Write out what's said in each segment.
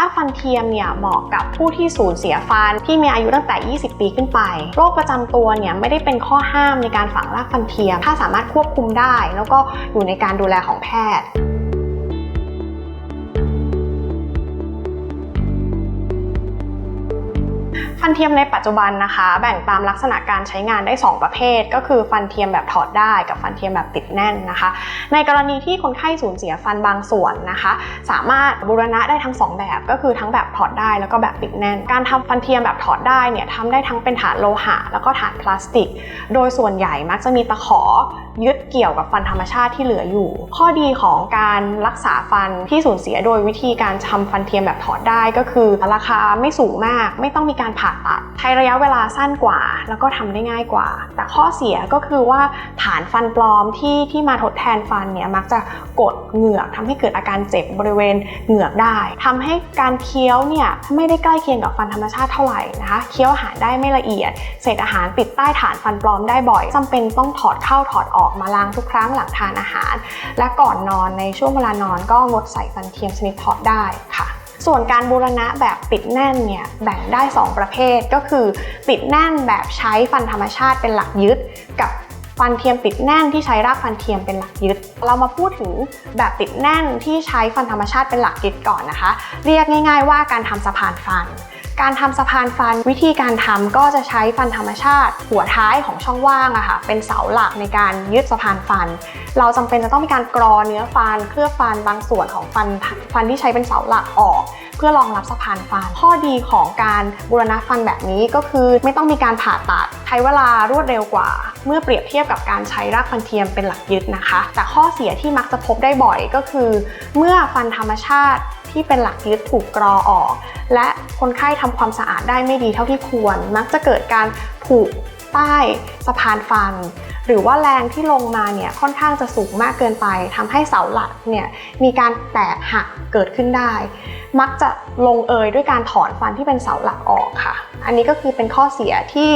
รากฟันเทียมเนี่ยเหมาะกับผู้ที่สูญเสียฟันที่มีอายุตั้งแต่ 20 ปีขึ้นไป โรคประจำตัวเนี่ยไม่ได้เป็นข้อห้ามในการฝังรากฟันเทียม ถ้าสามารถควบคุมได้ แล้วก็อยู่ในการดูแลของแพทย์ ฟันเทียมในปัจจุบันนะคะ แบ่งตามลักษณะการใช้งานได้ 2 ประเภท ก็คือฟันเทียมแบบถอดได้กับฟันเทียมแบบติดแน่นนะคะ ในกรณีที่คนไข้สูญเสียฟันบางส่วนนะคะ สามารถบูรณะได้ทั้ง 2 แบบก็คือทั้งแบบถอดได้แล้วก็แบบติดแน่น การทำฟันเทียมแบบถอดได้เนี่ยทำได้ทั้งเป็นฐานโลหะ แล้วก็ฐานพลาสติก โดยส่วนใหญ่มักจะมีตะขอยึดเกี่ยวกับฟันธรรมชาติที่เหลืออยู่ ข้อดีของการรักษาฟันที่สูญเสียโดยวิธีการทำฟันเทียมแบบถอดได้ก็คือ ราคาไม่สูงมาก ไม่ต้องมีการผ่าตัดใช้ระยะเวลาสั้นกว่า แล้วก็ทำได้ง่ายกว่า แต่ข้อเสียก็คือว่าฐานฟันปลอมที่ที่มาทดแทนฟันเนี่ยมักจะกดเหงือกทำให้เกิดอาการเจ็บบริเวณเหงือกได้ทำให้การเคี้ยวเนี่ยไม่ได้ใกล้เคียงกับฟันธรรมชาติเท่าไหร่นะคะเคี้ยวอาหารได้ไม่ละเอียด เศษอาหารติดใต้ฐานฟันปลอมได้บ่อยจำเป็นต้องถอดเข้าถอดออกมาล้างทุกครั้งหลังทานอาหาร และก่อนนอนในช่วงเวลานอนก็งดใส่ฟันเทียมชนิดถอดได้ค่ะ ส่วนการบูรณะแบบติดแน่นเนี่ยแบ่งได้ 2 ประเภทก็คือ ติดแน่นแบบใช้ฟันธรรมชาติเป็นหลักยึด กับฟันเทียมติดแน่นที่ใช้รากฟันเทียมเป็นหลักยึด เรามาพูดถึงแบบติดแน่นที่ใช้ฟันธรรมชาติเป็นหลักยึดก่อนนะคะ เรียกง่าย ๆ ว่าการทำสะพานฟัน การทำสะพานฟันวิธีการทำก็จะใช้ฟันธรรมชาติ หัวท้ายของช่องว่างอะค่ะเป็นเสาหลักในการยึดสะพานฟัน เราจำเป็นจะต้องมีการกรอเนื้อฟัน เคลือบฟันบางส่วนของฟันฟันที่ใช้เป็นเสาหลักออก เพื่อรองรับสะพานฟัน ข้อดีของการบูรณะฟันแบบนี้ก็คือไม่ต้องมีการผ่าตัด ใช้เวลารวดเร็วกว่า เมื่อเปรียบเทียบกับการใช้รากฟันเทียมเป็นหลักยึดนะคะ แต่ข้อเสียที่มักจะพบได้บ่อยก็คือ เมื่อฟันธรรมชาติที่เป็นหลักยึดถูกกรอออก และคนไข้ทำความสะอาดได้ไม่ดีเท่าที่ควร มักจะเกิดการผุใต้สะพานฟัน หรือว่าแรงที่ลงมาเนี่ยค่อนข้างจะสูงมากเกินไปทำให้เสาหลักเนี่ยมีการแตกหักเกิดขึ้นได้ มักจะลงเอยด้วยการถอนฟันที่เป็นเสาหลักออกค่ะ อันนี้ก็คือเป็นข้อเสียที่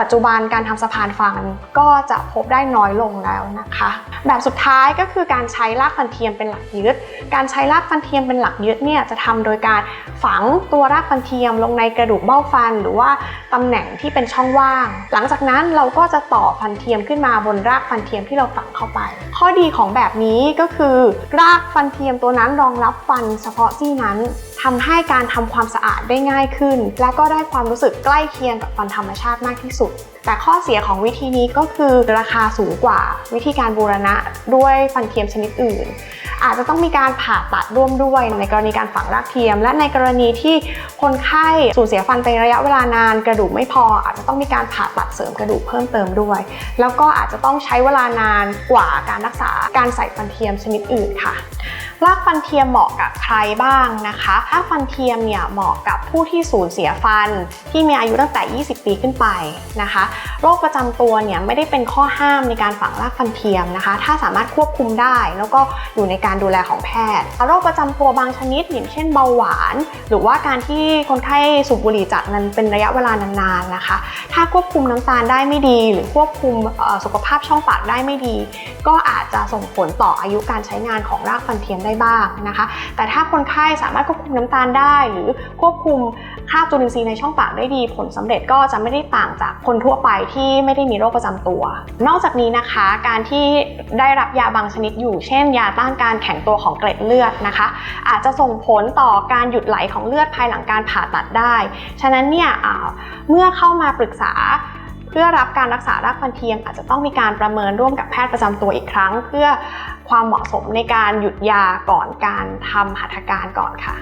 ปัจจุบันการทำสะพานฟันก็จะพบได้น้อยลงแล้วนะคะ แบบสุดท้ายก็คือการใช้รากฟันเทียมเป็นหลักยึด การใช้รากฟันเทียมเป็นหลักยึดเนี่ยจะทำโดยการฝังตัวรากฟันเทียมลงในกระดูกเบ้าฟัน หรือว่าตำแหน่งที่เป็นช่องว่าง หลังจากนั้นเราก็จะต่อฟันเทียมขึ้นมาบนรากฟันเทียมที่เราฝังเข้าไป ข้อดีของแบบนี้ก็คือ รากฟันเทียมตัวนั้นรองรับฟันเฉพาะที่นั้น ทำให้การทำความสะอาดได้ง่ายขึ้น และก็ได้ความรู้สึกใกล้เคียงกับฟันธรรมชาติมากที่สุด แต่ข้อเสียของวิธีนี้ก็คือราคาสูงกว่าวิธีการบูรณะด้วยฟันเทียมชนิดอื่น อาจจะต้องมีการผ่าตัดร่วมด้วยในกรณีการฝังรากเทียม และในกรณีที่คนไข้สูญเสียฟันเป็นระยะเวลานานกระดูกไม่พอ อาจจะต้องมีการผ่าตัดเสริมกระดูกเพิ่มเติมด้วย แล้วก็อาจจะต้องใช้เวลานานกว่าการรักษาการใส่ฟันเทียมชนิดอื่นค่ะ รากฟันเทียมเหมาะกับใครบ้างนะคะรากฟันเทียมเนี่ยเหมาะกับผู้ที่สูญเสียฟัน ที่มีอายุตั้งแต่ 20 ปีขึ้นไปนะคะ โรคประจำตัวเนี่ยไม่ได้เป็นข้อห้ามในการฝังรากฟันเทียมนะคะ ถ้าสามารถควบคุมได้แล้วก็อยู่ในการดูแลของแพทย์ โรคประจำตัวบางชนิดอย่างเช่นเบาหวาน หรือว่าการที่คนไข้สูบบุหรี่จัดนั้นเป็นระยะเวลานานๆนะคะ ถ้าควบคุมน้ำตาลได้ไม่ดี หรือควบคุมสุขภาพช่องปากได้ไม่ดี ก็อาจจะส่งผลต่ออายุการใช้งานของรากฟันเทียมได้บ้างนะคะ แต่ถ้าคนไข้สามารถควบคุมน้ำตาลได้ หรือควบคุมค่าจุลินทรีย์ในช่องปากได้ดี ผลสำเร็จก็จะไม่ได้ต่างจากคนทั่วไปที่ไม่ได้มีโรคประจำตัว นอกจากนี้นะคะ การที่ได้รับยาบางชนิดอยู่ เช่น ยาต้านการแข็งตัวของเกล็ดเลือดนะคะ อาจจะส่งผลต่อการหยุดไหลของเลือดภายหลังการผ่าตัดได้ ฉะนั้นเนี่ยเมื่อเข้ามาปรึกษา เพื่อรับการรักษารากฟันเทียมอาจจะต้องมีการประเมินร่วมกับแพทย์ประจำตัวอีกครั้ง เพื่อความเหมาะสมในการหยุดยาก่อนการทำหัตถการก่อนค่ะ